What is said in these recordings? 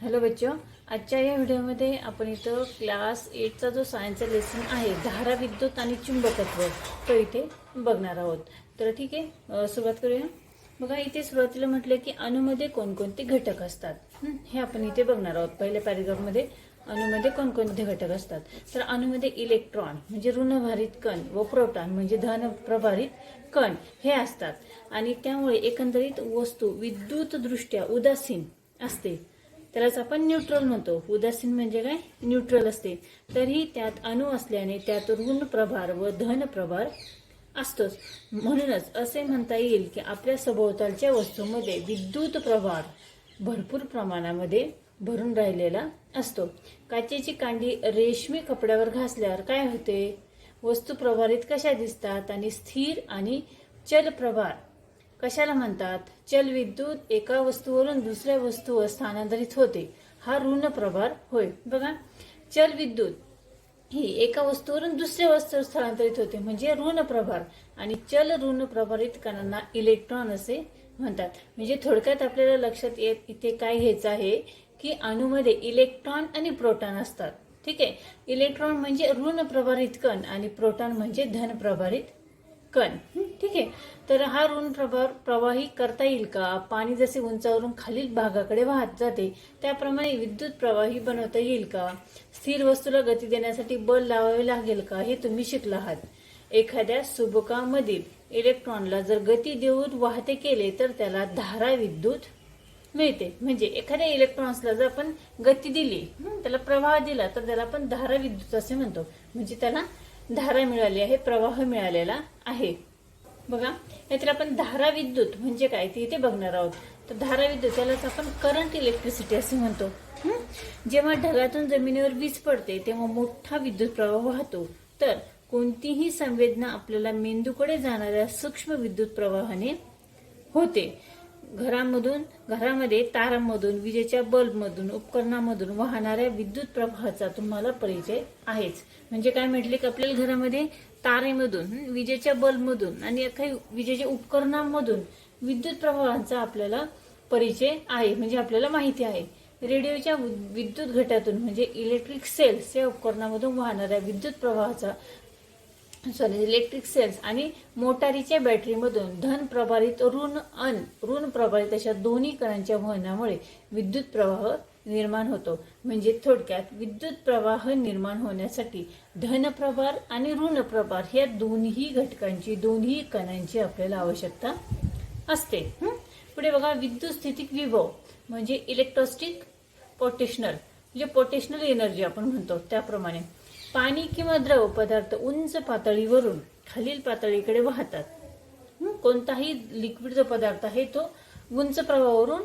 Hello बच्चो आजच्या या व्हिडिओमध्ये आपण इथं क्लास एटचा जो सायन्सचा लेसन आहे धारा विद्युत आणि चुंबकत्व तो इथे बघणार आहोत. तर ठीक आहे सुरुवात करूया. बघा इथे सुरुवातीला म्हटलं की अणूमध्ये कोणकोणते घटक असतात. हे आपण इथे बघणार आहोत. पहिल्या पॅरेग्राफमध्ये अणूमध्ये कोणकोणते घटक असतात. तर अणूमध्ये इलेक्ट्रॉन म्हणजे ऋणभारित कण व प्रोटॉन म्हणजे धन प्रभारित कण हे असतात. आणि त्यामुळे एकंदरीत वस्तू विद्युतदृष्ट्या उदासीन असते. त्यालाच आपण न्यूट्रल म्हणतो. उदासीन म्हणजे काय? न्यूट्रल असते. तरीही त्यात अणू असल्याने त्यात ऋण प्रभार व धन प्रभार असतोच. म्हणूनच असे म्हणता येईल की आपल्या सभोवतालच्या वस्तूमध्ये विद्युत प्रभार भरपूर प्रमाणामध्ये भरून राहिलेला असतो. काचेची कांडी रेशमी कपड्यावर घासल्यावर काय होते? वस्तू प्रभारित कशा दिसतात? आणि स्थिर आणि चल प्रभार कशाला म्हणतात? चल विद्युत एका वस्तूवरून दुसऱ्या वस्तूवर स्थानांतरित होते. हा ऋण प्रभार होय. बघा. चल विद्युत ही एका वस्तूवरून दुसऱ्या वस्तूवर स्थलांतरित होते म्हणजे ऋण प्रभार. आणि चल ऋण प्रभारित कणांना इलेक्ट्रॉन असे म्हणतात. म्हणजे थोडक्यात आपल्याला लक्षात येत इथे काय घ्यायचं आहे की अणूमध्ये इलेक्ट्रॉन आणि प्रोटॉन असतात. ठीक आहे? इलेक्ट्रॉन म्हणजे ऋण प्रभारित कण आणि प्रोटॉन म्हणजे धन प्रभारित कण. ठीक आहे. तर हा ऋण प्रभार प्रवाही करता येईल का? पाणी जसे उंचावरून खालील भागाकडे वाहत जाते त्याप्रमाणे विद्युत प्रवाही बनवता येईल का? स्थिर वस्तूला गती देण्यासाठी बल लावावे लागेल का? हे तुम्ही शिकला आहात. एखाद्या सुबकामधील इलेक्ट्रॉनला जर गती देऊन वाहते केले तर त्याला धारा विद्युत मिळते. म्हणजे एखाद्या इलेक्ट्रॉन्सला जर आपण गती दिली त्याला प्रवाह दिला तर त्याला आपण धारा विद्युत असे म्हणतो. म्हणजे त्याला धारा मिळाली आहे प्रवाह मिळालेला आहे. बघा नाहीतर आपण धारा विद्युत म्हणजे काय ते इथे बघणार आहोत. तर धारा विद्युत त्यालाच आपण करंट इलेक्ट्रिसिटी असे म्हणतो. जेव्हा ढगातून जमिनीवर वीज पडते तेव्हा मोठा विद्युत प्रवाह वाहतो. तर कोणतीही संवेदना आपल्याला मेंदूकडे जाणाऱ्या सूक्ष्म विद्युत प्रवाहाने होते. घरामधून घरामध्ये तारांमधून विजेच्या बल्बमधून उपकरणामधून वाहणाऱ्या विद्युत प्रवाहाचा तुम्हाला परिचय आहेच. म्हणजे काय म्हटले की आपल्याला घरामध्ये? तारेमधून विजेच्या बल्बमधून आणि काही विजेच्या उपकरणांमधून विद्युत प्रवाहांचा आपल्याला परिचय आहे म्हणजे आपल्याला माहिती आहे. रेडिओच्या विद्युत घटातून म्हणजे इलेक्ट्रिक सेल्स या उपकरणामधून वाहणाऱ्या विद्युत प्रवाहाचा सॉरी इलेक्ट्रिक सेल्स आणि मोटारीच्या बॅटरीमधून धन प्रभारित ऋण अन ऋण प्रभारित अशा दोन्ही कणांच्या वहनामुळे विद्युत प्रवाह निर्माण होतो. म्हणजे थोडक्यात विद्युत प्रवाह निर्माण होण्यासाठी धनप्रभार आणि ऋण प्रभार ह्या दोन्ही घटकांची दोन्ही कणांची आपल्याला आवश्यकता असते. पुढे बघा विद्युत स्थितिक विभव म्हणजे इलेक्ट्रॉस्टिक पोटेशनल म्हणजे पोटेशनल एनर्जी आपण म्हणतो त्याप्रमाणे. पाणी किंवा द्रव पदार्थ उंच पातळीवरून खालील पातळीकडे वाहतात. कोणताही लिक्विड जो पदार्थ आहे तो उंच प्रवाहावरून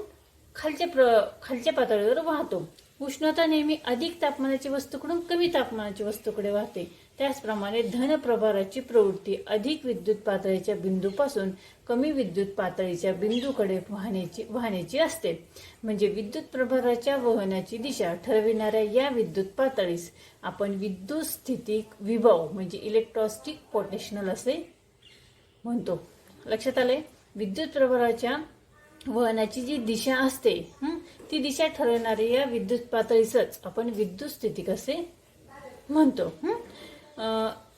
खालच्या प्र खालच्या पातळीवर वाहतो. उष्णता नेहमी अधिक तापमानाची वस्तूकडून कमी तापमानाची वस्तूकडे वाहते. त्याचप्रमाणे धन प्रभाराची प्रवृत्ती अधिक विद्युत पातळीच्या बिंदूपासून कमी विद्युत पातळीच्या बिंदूकडे वाहण्याची वाहण्याची असते. म्हणजे विद्युत प्रभाराच्या वहनाची दिशा ठरविणाऱ्या या विद्युत पातळीस आपण विद्युत स्थितिक विभव म्हणजे इलेक्ट्रॉस्टिक पोटेशनल असे म्हणतो. लक्षात आले विद्युत प्रभाराच्या वहनाची जी दिशा असते ती दिशा ठरवणारी या विद्युत पातळीसच आपण विद्युत स्थितिक असे म्हणतो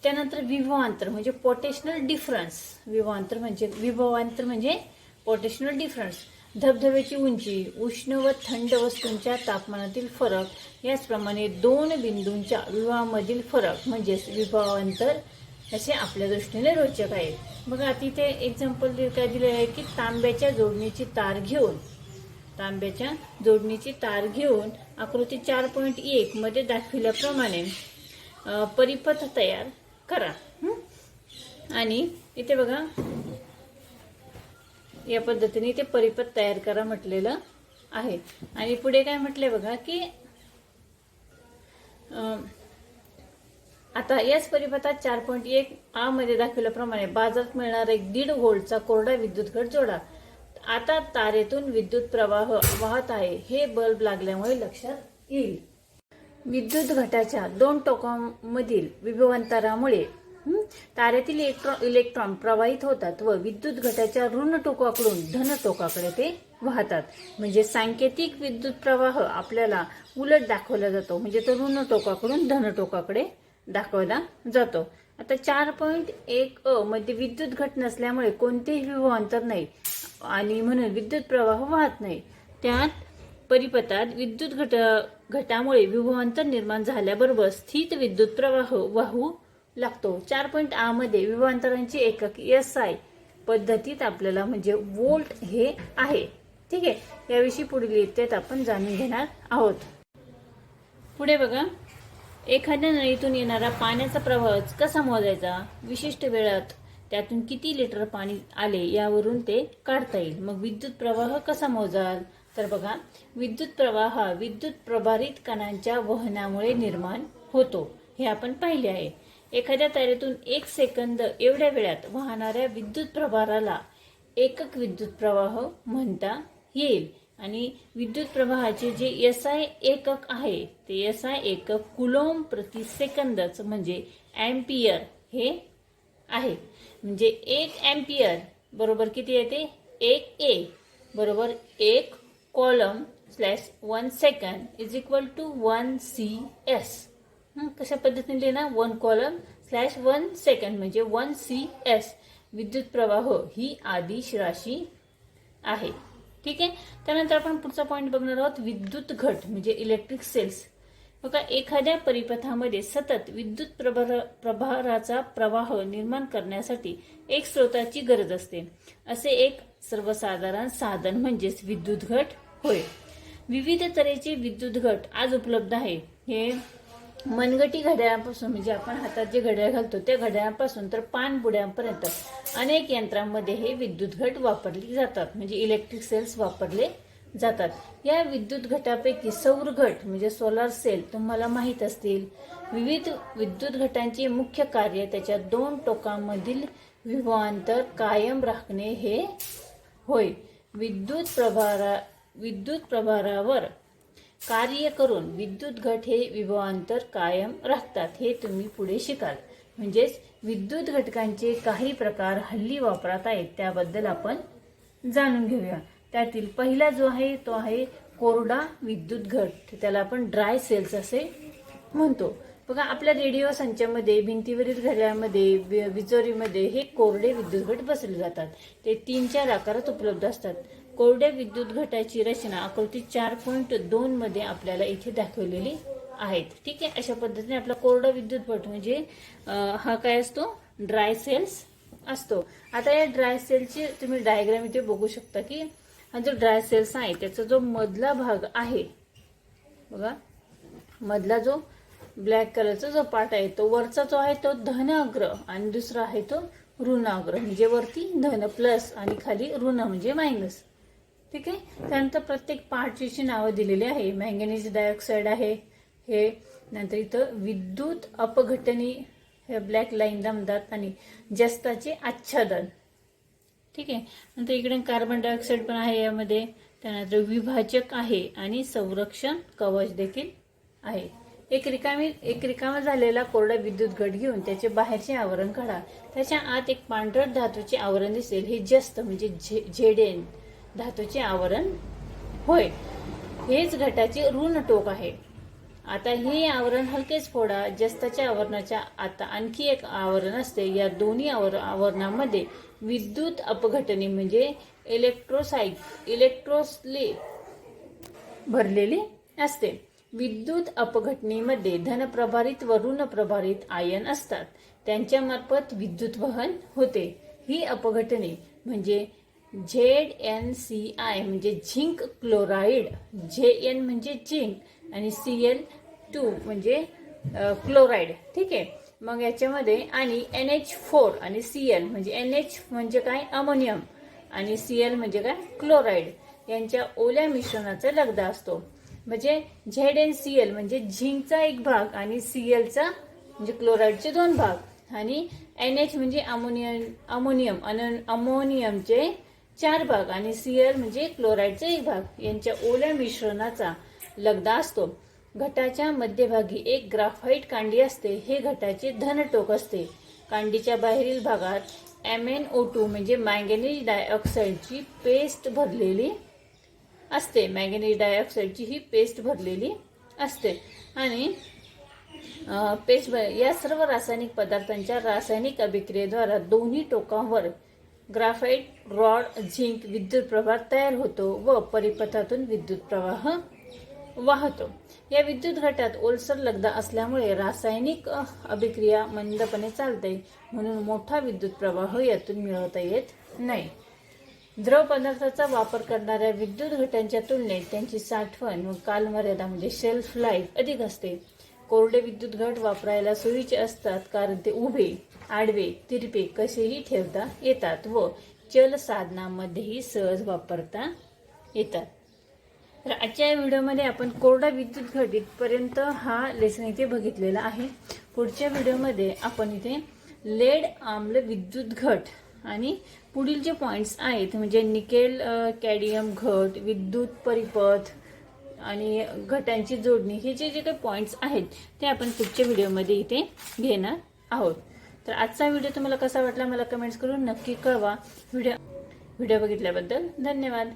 त्यानंतर विभवांतर म्हणजे पोटेशनल डिफरन्स विभवांतर म्हणजे विभवांतर म्हणजे पोटेशनल डिफरन्स धबधब्याची उंची उष्ण व थंड वस्तूंच्या तापमानातील फरक याचप्रमाणे दोन बिंदूंच्या विवाहामधील फरक म्हणजेच विभवांतर असे आपल्या दृष्टीने रोचक आहे बघा तिथे एक्झाम्पल काय दिले आहे की तांब्याच्या जोडणीची तार घेऊन तांब्याच्या जोडणीची तार घेऊन आकृती चार पॉईंट एक मध्ये दाखविल्याप्रमाणे परिपथ तयार करा. आणि इथे बघा या पद्धतीने इथे परिपथ तयार करा म्हटलेलं आहे. आणि पुढे काय म्हटलंय बघा की आता याच परिपथात चार पॉईंट एक आ मध्ये दाखवल्याप्रमाणे बाजारात मिळणारा एक दीड व्होल्टचा कोरडा विद्युत घट जोडा. आता तारेतून विद्युत प्रवाह वाहत आहे हे बल्ब लागल्यामुळे लक्षात येईल. विद्युत घटाच्या दोन टोकांमधील विभवांतरामुळे तारेतील ताऱ्यातील इलेक्ट्रॉन इलेक्ट्रॉन प्रवाहित होतात व विद्युत घटाच्या ऋण टोकाकडून धन टोकाकडे ते वाहतात. म्हणजे सांकेतिक विद्युत प्रवाह आपल्याला उलट दाखवला जातो. म्हणजे तो ऋण टोकाकडून धन टोकाकडे दाखवला जातो. आता चार पॉईंट एक अ मध्ये विद्युत घट नसल्यामुळे कोणतेही विभवांतर नाही. आणि म्हणून विद्युत प्रवाह वाहत नाही. त्यात परिपथात विद्युत घट घटामुळे विभवांतर निर्माण झाल्याबरोबर स्थित विद्युत प्रवाह वाहू लागतो. चार पॉईंट आ मध्ये विभवांतरांची एकक एस आय पद्धतीत आपल्याला म्हणजे वोल्ट हे आहे. ठीक आहे? याविषयी पुढील इत्येत आपण जाणून घेणार आहोत. पुढे बघा. एखाद्या नळीतून येणारा पाण्याचा प्रवाहच कसा मोजायचा? विशिष्ट वेळात त्यातून किती लिटर पाणी आले यावरून ते काढता येईल. मग विद्युत प्रवाह कसा मोजाल? तर बघा विद्युत प्रवाह हा विद्युत प्रभारित कणांच्या वहनामुळे निर्माण होतो. हे आपण पाहिले आहे. एखाद्या तारेतून एक सेकंद एवढ्या वेळात वाहणाऱ्या विद्युत प्रभाराला एकक विद्युत प्रवाह म्हणता येईल. आणि विद्युत प्रवाहाचे जे एस आय एकक आहे ते एस आय एकक कुलोम प्रति सेकंदच म्हणजे ॲम्पियर हे आहे. म्हणजे एक ॲम्पियर बरोबर किती येते? एक ए बरोबर एक coulomb slash one second is equal to one C S कशा पद्धतीने लिहिणार? One coulomb slash one second म्हणजे वन सी एस विद्युत प्रवाह ही आदिश राशी आहे. ठीक आहे? त्यानंतर आपण पुढचा पॉईंट बघणार आहोत विद्युत घट म्हणजे इलेक्ट्रिक सेल्स बघा एखाद्या परिपथामध्ये सतत विद्युत प्रभार प्रभाराचा प्रवाह निर्माण करण्यासाठी एक स्रोताची गरज असते. असे एक सर्वसाधारण साधन म्हणजेच विद्युत घट होय. विविध तऱ्हेचे विद्युत घट आज उपलब्ध आहे. हे मनगटी घड्याळापासून म्हणजे आपण हातात जे घड्याळ घालतो त्या घड्याळापासून तर पाणबुड्यांपर्यंत अनेक यंत्रांमध्ये हे विद्युत घट वापरली जातात. म्हणजे इलेक्ट्रिक सेल्स वापरले जातात. या विद्युत घटापैकी सौर घट म्हणजे सोलार सेल तुम्हाला माहीत असतील. विविध विद्युत घटांचे मुख्य कार्य त्याच्या दोन टोकांमधील विभवांतर कायम राखणे हे होय. विद्युत प्रभारा विद्युत प्रभारावर कार्य करून विद्युत घट हे विभवांतर कायम राखतात हे तुम्ही पुढे शिकाल. म्हणजेच विद्युत घटकांचे काही प्रकार हल्ली वापरात आहेत त्याबद्दल आपण जाणून घेऊया. त्यातील पहिला जो आहे तो आहे कोरडा विद्युत घट. त्याला आपण ड्राय सेल्स असे म्हणतो. बघा आपल्या रेडिओ संचामध्ये भिंतीवरील घड्याळामध्ये विजोरीमध्ये हे कोरडे विद्युत घट बसले जातात. ते तीन चार आकारात उपलब्ध असतात. कोरड्या विद्युत घटाची रचना आकृती चार पॉईंट दोन मध्ये आपल्याला इथे दाखवलेली आहेत. ठीक आहे अशा पद्धतीने आपला कोरडा विद्युत घट म्हणजे हा काय असतो? ड्राय सेल्स असतो. आता या ड्राय सेलची तुम्ही डायग्राम इथे बघू शकता की हा जो ड्राय सेल्स आहे त्याचा जो मधला भाग आहे बघा मधला जो ब्लॅक कलरचा जो पार्ट आहे तो वरचा जो आहे तो धनाग्र आणि दुसरा आहे तो ऋणाग्र. म्हणजे वरती धन प्लस आणि खाली ऋण म्हणजे मायनस ठीक आहे? त्यानंतर प्रत्येक पार्टीची नावं दिलेली आहे. मॅंगनीज डायऑक्साईड आहे. हे नंतर इथं विद्युत अपघटनी हे ब्लॅक लाईन दमदात आणि जस्ताचे आच्छादन. ठीक आहे? नंतर इकडे कार्बन डायऑक्साईड पण आहे यामध्ये. त्यानंतर विभाजक आहे आणि संरक्षण कवच देखील आहे. एक रिकामी एक रिकामा झालेला कोरडा विद्युत घट घेऊन त्याचे बाहेरचे आवरण काढा. त्याच्या आत एक पांढरट धातूचे आवरण दिसेल. हे जस्त म्हणजे झेडेन. जे, धातूचे आवरण होय. हेच घटाचे ऋण टोक आहे. आता हे आवरण हलकेच फोडा जस्ताच्या आवरणाच्या आता आणखी एक आवरण असते. या दोन्ही आवर आवरणामध्ये विद्युत अपघटने म्हणजे इलेक्ट्रोसाइट इलेक्ट्रोसले भरलेली असते. विद्युत अपघटनेमध्ये धनप्रभारित व ऋणप्रभारित आयन असतात. त्यांच्यामार्फत विद्युत वहन होते. ही अपघटने म्हणजे झेड एन सी आय म्हणजे झिंक क्लोराईड. जे एन म्हणजे झिंक आणि सी एल टू म्हणजे क्लोराईड. ठीक आहे? मग याच्यामध्ये आणि एन एच फोर आणि सी एल म्हणजे एन एच म्हणजे काय? अमोनियम. आणि सी एल म्हणजे काय? क्लोराईड. यांच्या ओल्या मिश्रणाचा लगदा असतो. म्हणजे झेड एन सी एल म्हणजे झिंकचा एक भाग आणि सी एलचा म्हणजे क्लोराईडचे दोन भाग. आणि एन एच म्हणजे अमोनियम अमोनियम अन अमोनियमचे चार भाग आणि सीएल म्हणजे क्लोराईडचा एक भाग. यांच्या ओल्या मिश्रणाचा लगदा असतो. घटाच्या मध्यभागी एक ग्राफाईट कांडी असते. हे घटाचे धन टोक असते. कांडीच्या बाहेरील भागात एम एन ओ टू म्हणजे मॅंगनीज डायऑक्साईडची पेस्ट भरलेली असते. मॅंगनीज डायऑक्साईडची ही पेस्ट भरलेली असते. आणि पेस्ट भर या सर्व रासायनिक पदार्थांच्या रासायनिक अभिक्रियेद्वारा दोन्ही टोकांवर ग्राफाईट रॉड झिंक विद्युत प्रवाह तयार होतो व परिपथातून विद्युत प्रवाह वाहतो. या विद्युत घटात ओलसर लगदा असल्यामुळे रासायनिक अभिक्रिया मंदपणे चालते म्हणून मोठा विद्युत प्रवाह यातून मिळवता येत नाही. द्रव पदार्थाचा वापर करणाऱ्या विद्युत घटांच्या तुलनेत त्यांची साठवण व कालमर्यादा म्हणजे शेल्फ लाईफ अधिक असते. कोरडे विद्युत घट वापरायला सोयीचे असतात कारण ते उभे आडवे तिरपे कसेही ठेवता येतात व चल साधनामध्येही सहज वापरता येतात. तर आजच्या या व्हिडिओमध्ये आपण कोरडा विद्युत घटितपर्यंत हा लेसन इथे बघितलेला आहे. पुढच्या व्हिडिओमध्ये आपण इथे लेड आम्ल विद्युत घट आणि पुढील जे पॉईंट्स आहेत म्हणजे निकेल कॅडियम घट विद्युत परिपथ आणि घटांची जोडणी हे जे जे काही पॉईंट्स आहेत ते आपण पुढच्या व्हिडिओमध्ये इथे घेणार आहोत. तर आजचा व्हिडिओ तुम्हाला कसा वाटला मला कमेंट्स करून नक्की कळवा. व्हिडिओ व्हिडिओ बघितल्याबद्दल धन्यवाद.